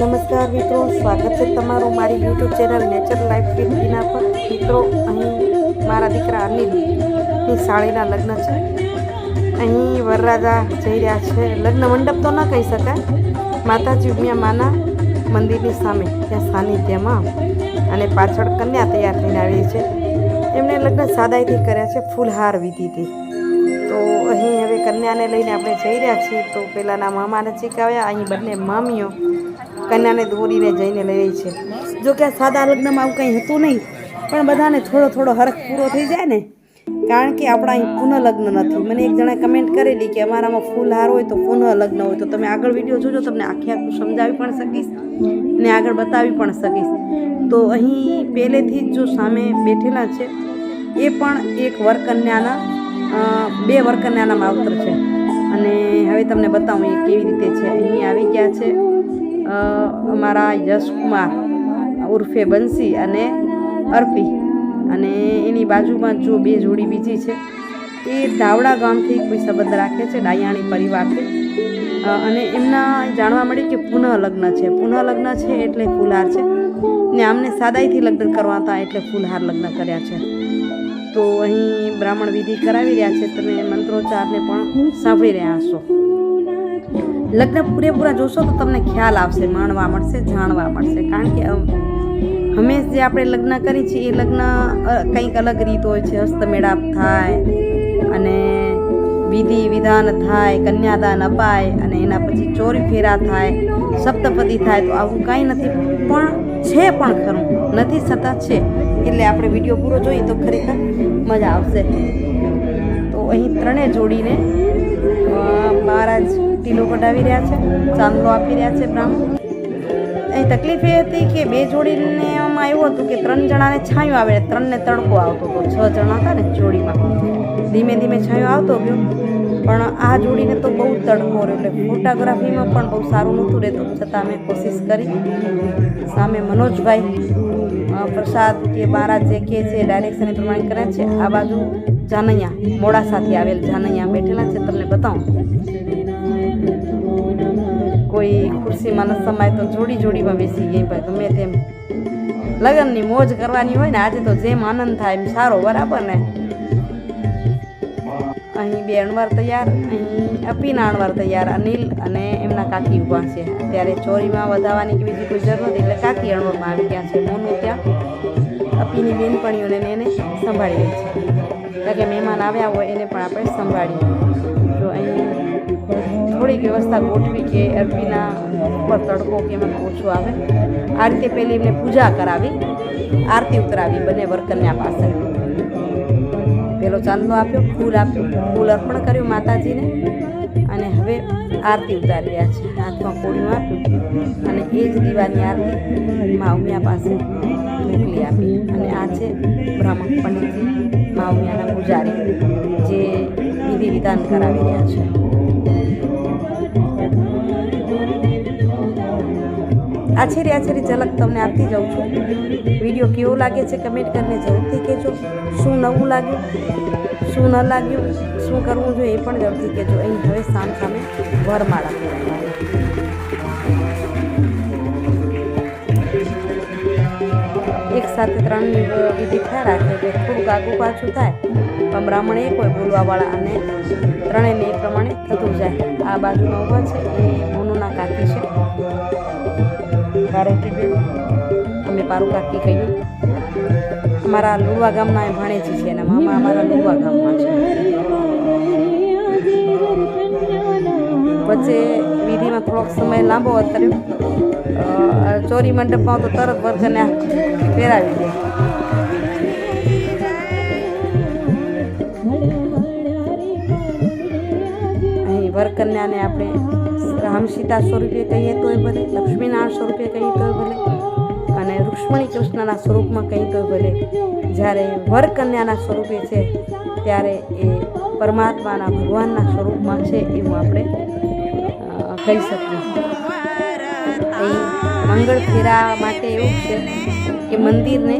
નમસ્કાર મિત્રો, સ્વાગત છે તમારું મારી YouTube channel nature life with Tina પર. મિત્રો, અહીં મારા દીકરા અનિલની સાળીના લગ્ન છે. અહીં વરરાજા જઈ રહ્યા છે. લગ્ન મંડપ તો ન કહી શકાય. માતાજી ઉમિયા માના મંદિરની સામે, ત્યાં સાનિધ્યમાં અને પાછળ કન્યા તૈયાર થઈને આવી છે. એમણે લગ્ન સાદાઈથી કર્યા છે, ફૂલહાર વિધિથી. તો અહીં હવે કન્યાને લઈને આપણે જઈ રહ્યા છીએ. તો પહેલાંના મામા નજીક આવ્યા. અહીં બંને મામીઓ કન્યાને દોરીને જઈને લઈ છે. જો કે આ સાદા લગ્નમાં આવું કંઈ હતું નહીં, પણ બધાને થોડો થોડો હરખ પૂરો થઈ જાય ને. કારણ કે આપણા અહીં પુનઃ લગ્ન નથી. મને એક જણાએ કમેન્ટ કરેલી કે અમારામાં ફૂલ હાર હોય તો પુનઃલગ્ન હોય. તો તમે આગળ વીડિયો જોજો, તમને આખી આખું સમજાવી પણ શકીશ ને આગળ બતાવી પણ શકીશ. તો અહીં પહેલેથી જ જો સામે બેઠેલા છે, એ પણ એક વરકન્યાના બે વરકન્યાના માવતર છે. અને હવે તમને બતાવું એ કેવી રીતે છે. અહીં આવી ગયા છે. અમારા યશકુમાર ઉર્ફે બંસી અને અર્પી. અને એની બાજુમાં જો બે જોડી બીજી છે, એ ધાવડા ગામથી કોઈ સંબંધ રાખે છે, ડાયાણી પરિવારથી. અને એમના જાણવા મળ્યું કે પુનઃ લગ્ન છે. પુનઃ લગ્ન છે એટલે ફૂલહાર છે. ને આમને સાદાઈથી લગ્ન કરવા હતા એટલે ફૂલહાર લગ્ન કર્યા છે. તો અહીં બ્રાહ્મણ વિધિ કરાવી રહ્યા છે. તમે મંત્રોચ્ચારને પણ સાંભળી રહ્યા હશો. લગ્ન પૂરેપૂરા જોશો તો તમને ખ્યાલ આવશે, માણવા મળશે, જાણવા મળશે. કારણ કે હંમેશ જે આપણે લગ્ન કરી છે એ લગ્ન કંઈક અલગ રીત હોય છે. હસ્તમેળાપ થાય અને વિધિ વિધાન થાય, કન્યાદાન અપાય અને એના પછી ચોરી ફેરા થાય, સપ્તપદી થાય, તો આવું કાંઈ નથી. પણ છે પણ ખરું. નથી છતાં છે. એટલે આપણે વીડિયો પૂરો જોઈએ તો ખરેખર મજા આવશે. તો અહીં ત્રણે જોડીને ટીલો કઢાવી રહ્યા છે, ચાંદલો આપી રહ્યા છે બ્રાહ્મણ. અહીં તકલીફ એ હતી કે બે જોડીને એમાં એવું હતું કે ત્રણ જણાને છાંયો આવે, ત્રણને તડકો આવતો હતો. છ જણા હતા ને જોડીમાં. ધીમે ધીમે છાંયો આવતો ગયો. પણ આ જોડીને તો બહુ તડકો રહ્યો, એટલે ફોટોગ્રાફીમાં પણ બહુ સારું નહોતું રહેતું. છતાં અમે કોશિશ કરી. સામે મનોજભાઈ પ્રસાદ કે મહારાજ જે કે છે ડાયરેક્શન એ પ્રમાણે કરે છે. આ બાજુ જાનૈયા, મોડાસાથી આવેલ જાનૈયા બેઠેલા છે. તમને બતાવું. કોઈ ખુરશીમાં ન સમાય તો જોડી જોડીમાં બેસી ગઈ ભાઈ. ગમે તેમ. લગ્નની મોજ કરવાની હોય ને, આજે તો જેમ આનંદ થાય એમ સારો, બરાબર ને? અહીં બે અણવાર તૈયાર, અહીં અપીના અણવાર તૈયાર, અનિલ અને એમના કાકી ઊભા છે. અત્યારે ચોરીમાં વધાવવાની કે બીજી કોઈ જરૂર નથી, એટલે કાકી અણવારમાં આવી ગયા છે. મોનું ત્યાં અપીની બેનપણીઓને એને સંભાળી રહી છે. એટલે કે મહેમાન આવ્યા હોય એને પણ આપણે સંભાળીએ. થોડીક વ્યવસ્થા ગોઠવી કે અરબીના ઉપર તડકો કે એમાં ઓછો આવે. આ રીતે પહેલી એમને પૂજા કરાવી, આરતી ઉતરાવી, બંને વર્કન્યા પાસે પેલો ચાંદલો આપ્યો, ફૂલ આપ્યું, ફૂલ અર્પણ કર્યું માતાજીને. અને હવે આરતી ઉતારી રહ્યા છે. હાથમાં કોળીમાં આપ્યું અને એ જ દીવાની આરતી મા ઉમિયા પાસે મોકલી આપી. અને આ છે બ્રાહ્મણ પંડિતજી મા ઉમિયાના પૂજારી, જે વિધિ વિધાન કરાવી રહ્યા છે. આછેરી આછેરી ઝલક તમને આપતી જાઉં છું. વીડિયો કેવો લાગે છે કમેન્ટ કરીને જરૂરથી કહેજો. શું નવું લાગ્યું? શું ન લાગ્યું? શું કરવું જોઈએ એ પણ જરૂરથી કહેજો. અહીં હવે સામ સામે વરમાળા. ફેરવવાની. એક સાથે ત્રણ વિધિ થયા રાખે એટલે થોડુંક આગું પાછું થાય. પણ બ્રાહ્મણ એક હોય બોલવાવાળા અને ત્રણેયને એ પ્રમાણે થતું જાય. આ બાજુમાં ઊભા છે. એ મોનુના કાકી છે. પાર્વતી અમે પારુ કાકી કહીએ અમારા લુવા ગામના ભાણેજી છે એના મામા અમારા લુવા ગામમાં છે. વચ્ચે વિધિમાં થોડોક સમય લાંબો અત્યારે ચોરી મંડપમાં તો તરત વર્ગને પહેરાવી દે. અહીં વરકન્યાને આપણે રામ સીતા સ્વરૂપે કહીએ તોય ભલે, લક્ષ્મીનારાયણ સ્વરૂપે કહીએ તોય ભલે, અને રૂક્ષ્મણી કૃષ્ણના સ્વરૂપમાં કહીએ તોય ભલે. જ્યારે વરકન્યાના સ્વરૂપે છે, ત્યારે એ પરમાત્માના ભગવાનના સ્વરૂપમાં છે એવું આપણે કહી શકીએ. અહીં મંગળ ફેરા માટે એવું છે કે મંદિરને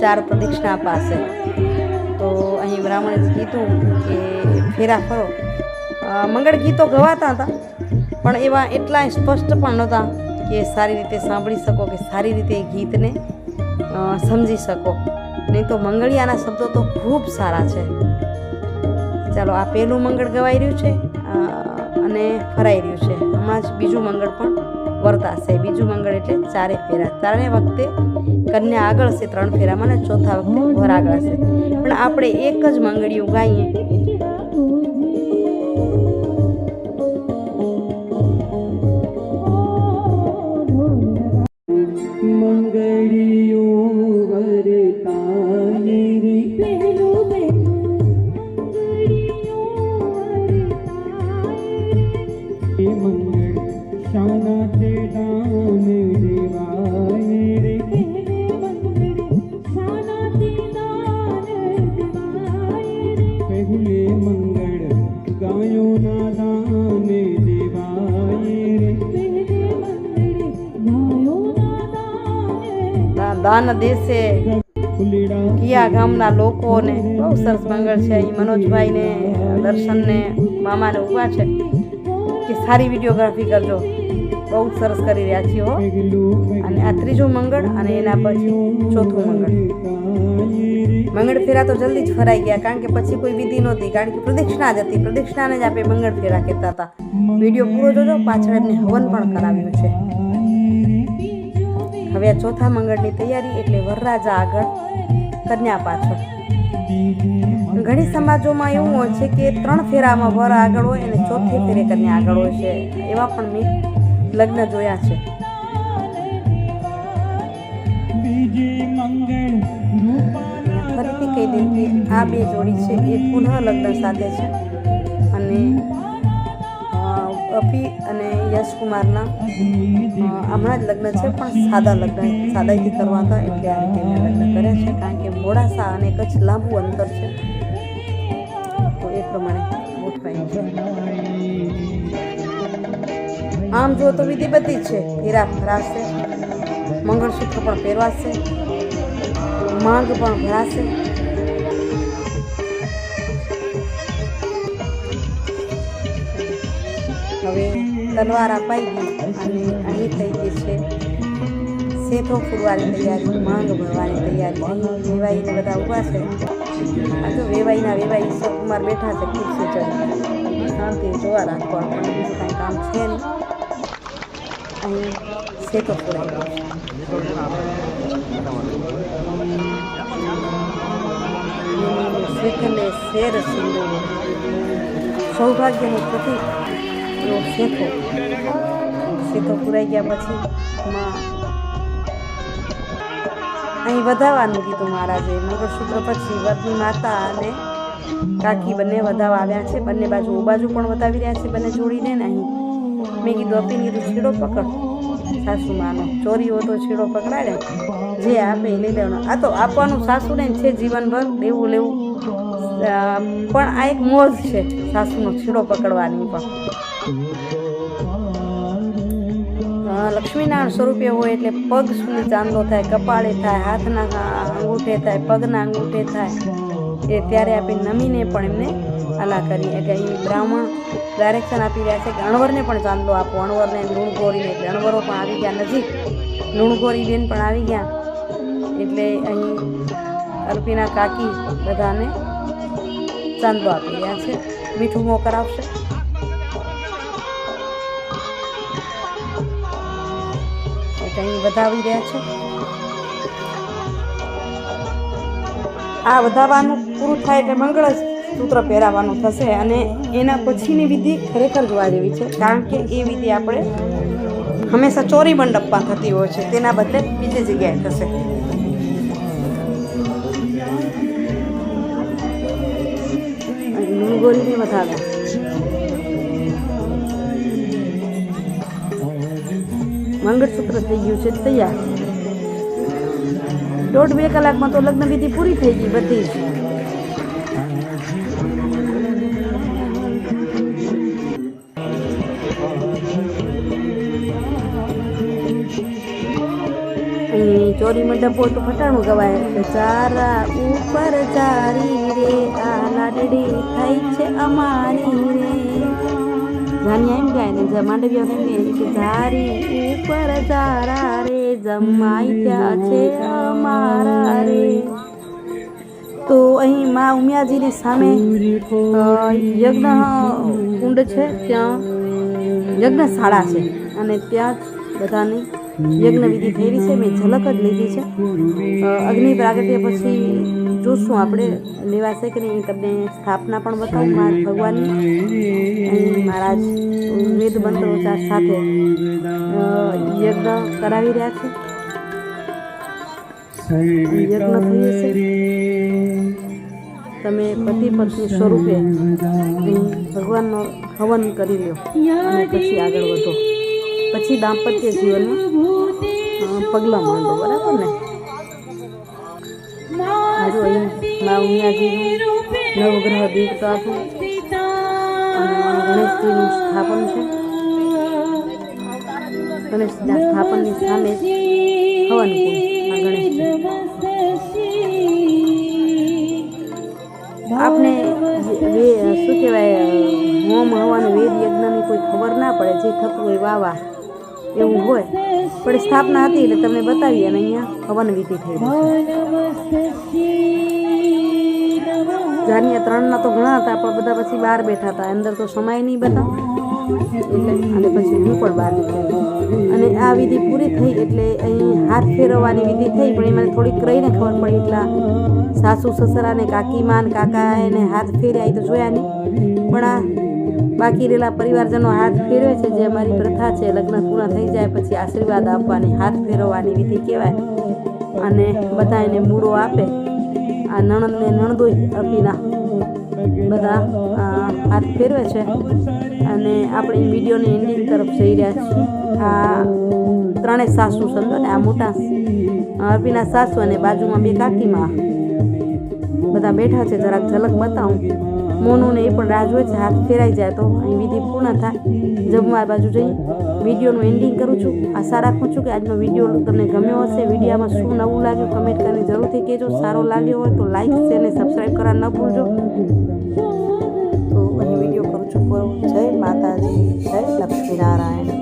ચાર પ્રદક્ષિણા પાસે. તો અહીં બ્રાહ્મણે કીધું કે ફેરા ફરો. મંગળ ગીતો ગવાતા હતા. પણ એવા એટલા સ્પષ્ટ પણ નહોતા કે સારી રીતે સાંભળી શકો કે સારી રીતે ગીતને સમજી શકો. નહીં તો મંગળિયાના શબ્દો તો ખૂબ સારા છે. ચાલો, આ પહેલું મંગળ ગવાઈ રહ્યું છે અને ફરાઈ રહ્યું છે. હમણાં જ બીજું મંગળ પણ વર્તાશે. બીજું મંગળ એટલે ચારે ફેરા. ત્રણે વખતે કન્યા આગળ છે ત્રણ ફેરામાં, અને ચોથા વખતે વર આગળ છે પણ આપણે એક જ મંગળિયું ગાઈએ. દાન દેશે કિયા ગામના લોકોને બહુ સરસ મંગળ છે. અહીં મનોજભાઈને, દર્શનને મામાને ઊભા છે. કે સારી વિડીયોગ્રાફી કરજો. બહુ સરસ કરી રહ્યા છીએ હો. અને આ ત્રીજું મંગળ અને એના પછી ચોથું મંગળ. મંગળ ફેરા તો જલ્દી જ ફરાઈ ગયા, કારણ કે પછી કોઈ વિધિ નહોતી, કારણ કે પ્રદક્ષિણા જ હતી. પ્રદક્ષિણાને જ આપણે મંગળ ફેરા કહેતા હતા. વીડિયો પૂરો જોજો, પાછળ એમને હવન પણ કરાવ્યું છે. હવે આ ચોથા મંગળની તૈયારી એટલે વરરાજા આગળ કન્યા પાછળ. ઘણી સમાજોમાં એવું હોય છે કે ત્રણ ફેરામાં વર આગળ હોય અને ચોથે ફેરે કન્યા આગળ હોય છે. એવા પણ મેં લગ્ન જોયા છે. ફરીથી કહી દઉં કે આ બે જોડી છે, એ પુનઃ લગ્ન સાથે છે અને અ, અપી અને યશકુમારના હમણાં જ લગ્ન છે પણ સાદા લગ્ન સાદાઈથી કરવા હતા એટલે આ રીતે એમણે લગ્ન કર્યા છે કારણ કે મોડાસા અને કચ્છ લાંબુ અંતર છે. તો એ પ્રમાણે ગોઠવાય છે આમ જો તો વિધિ બધી છે. હીરા ભરાશે મંગળસૂત્ર પણ પહેરવાશે માંગ પણ ભરાશે. હવે તલવાર અપાઈ ગઈ અને અહીં થઈ ગઈ છે. શેઠો ફૂરવાની તૈયારી, માંગ ભરવાની તૈયારી વેવાઈને બધા ઊભા છે. આ તો વેવાઈના વેવાઈ ઈશ્વરકુમાર બેઠા છે ખુરશી ચડી શાંતિ જોવા રાખો અને બીજું કાંઈ કામ છે નહીં. અહીં શેઠો ફૂરાઈ શેખને શેર સિંધુ. સૌભાગ્યનું પ્રતિક. એવો શેખો શેખો પુરાઈ ગયા પછી માં. અહીં વધાવવાનું કીધું મહારાજે. મંગળસૂત્ર પછી વરની માતા અને કાકી બંને વધાવા આવ્યા છે. બંને બાજુ બાજુ પણ વધાવી રહ્યા છે બંને જોડીને ને અહીં. મેં કીધું અપીને કીધું, છેડો પકડ. સાસુમાનો ચોરી હોય તો છેડો પકડાડે જે આપે લઈ લેવાનો. આ તો આપવાનું સાસુને છે જીવનભર. દેવું લેવું. પણ આ એક મોજ છે સાસુનો છીડો પકડવાની પણ. લક્ષ્મીનારાયણ સ્વરૂપે હોય એટલે પગ સુધી ચાંદલો થાય, કપાળે થાય, હાથના અંગૂઠે થાય, પગના અંગૂઠે થાય. એ ત્યારે આપણે નમીને પણ એમને અલા કરીએ. એટલે અહીં બ્રાહ્મણ ડાયરેક્શન આપી રહ્યા છે કે અણવરને પણ ચાંદલો આપો. અણવરને લુણગોરીને એટલે અણવરો પણ આવી ગયા નજીક. લુણગોરી બેન પણ આવી ગયા. એટલે અહીં અર્પીના કાકી બધાને ચાંદલો આપી રહ્યા છે. મીઠું મોકર એટલે અહીં વધાવી રહ્યા છે. આ વધાવવાનું પૂરું થાય એટલે મંગળ સૂત્ર પહેરાવાનું થશે અને એના પછીની વિધિ ખરેખર જોવા જેવી છે. કારણ કે એ વિધિ આપણે હંમેશા ચોરી મંડપમાં થતી હોય છે. તેના બદલે બીજી જગ્યાએ થશે. ગોરીને વધાવ્યા મંગળસૂત્ર થઈ ગયું છે, તૈયાર. દોઢ બે કલાકમાં તો લગ્ન વિધિ પૂરી થઈ ગઈ બધી ચોરી મંડપ હોય તો ફટાણું ગવાય ચારા ઉપર ચારી રે, આ લાડડી થઈ છે અમારી રે. જાનિયા એમ ગાય ને માંડવિયા એમ કે ધારી ઉપર તારા રે, જમાઈ ગયા છે અમારા રે. તો અહીં મા ઉમિયાજીની સામે યજ્ઞ કુંડ છે, ત્યાં યજ્ઞશાળા છે. અને ત્યાં બધાની યજ્ઞ વિધિ થઈ છે, મેં ઝલક જ લીધી છે. અગ્નિ પ્રાગટ્ય પછી જોશું આપણે, લેવાશે કે નહીં, તમને સ્થાપના પણ બતાવું મા ભગવાનની. મહારાજ વેદ મંત્રોચ્ચાર સાથે યજ્ઞ કરાવી રહ્યા છે. યજ્ઞ થઈ છે તમે પતિ પત્ની સ્વરૂપે ભગવાનનો હવન કરી લ્યો. અને પછી આગળ વધો. પછી દાંપત્ય જીવનમાં પગલાં માંડો, બરાબર ને? જો અહીં મા ઉમિયાજીનું નવગ્રહ દીપ તો અને ગણેશજીનું સ્થાપન છે. ગણેશજીના સ્થાપનની સામે હવન આ ગણેશજી. આપણે વે- શું કહેવાય હોમ હવન વેદ યજ્ઞની કોઈ ખબર ના પડે, જે થતું હોય વાવા એવું હોય. પણ સ્થાપના હતી એટલે તમને બતાવીએ અને અહીંયા હવન વિધિ થઈ જાન્યા ત્રણના તો ઘણા હતા, પણ બધા પછી બહાર બેઠા હતા. અંદર તો સમાય નહીં બધા અને પછી હું પણ બહાર અને આ વિધિ પૂરી થઈ એટલે અહીં હાથ ફેરવવાની વિધિ થઈ, પણ એ મને થોડીક રહીને ખબર પડી એટલા સાસુ સસરા ને કાકીમા કાકા એને હાથ ફેર્યા એ તો જોયા નહીં. પણ આ બાકી રહેલા પરિવારજનો હાથ ફેરવે છે જે અમારી પ્રથા છે. લગ્ન પૂર્ણ થઈ જાય પછી આશીર્વાદ આપવાની, હાથ ફેરવવાની વિધિ કહેવાય અને બધા એને મૂળો આપે. આ નણંદને નણદોઈ અપીના બધા હાથ ફેરવે છે અને આપણે વિડીયોની એન્ડિંગ તરફ જઈ રહ્યા છીએ. આ ત્રણેય સાસુ સમજો ને આ મોટા અર્પીના સાસુ અને બાજુમાં બે કાકીમાં. બધા બેઠા છે, જરાક ઝલક બતાવું. મોનુને એ પણ રાહ જોઈ છે, હાથ ફેરાઈ જાય તો અહીં વિધિ પૂર્ણ થાય. જમવા બાજુ જઈ વિડીયોનું એન્ડિંગ કરું છું. આશા રાખું છું કે આજનો વીડિયો તમને ગમ્યો હશે. વિડીયોમાં શું નવું લાગ્યું કમેન્ટ કરીને જરૂરથી કહેજો. સારો લાગ્યો હોય તો લાઇક છે અને સબસ્ક્રાઈબ કરવા ન ભૂલજો. તો અહીં વીડિયો કરું છું. જય માતાજી, જય લક્ષ્મીનારાયણ.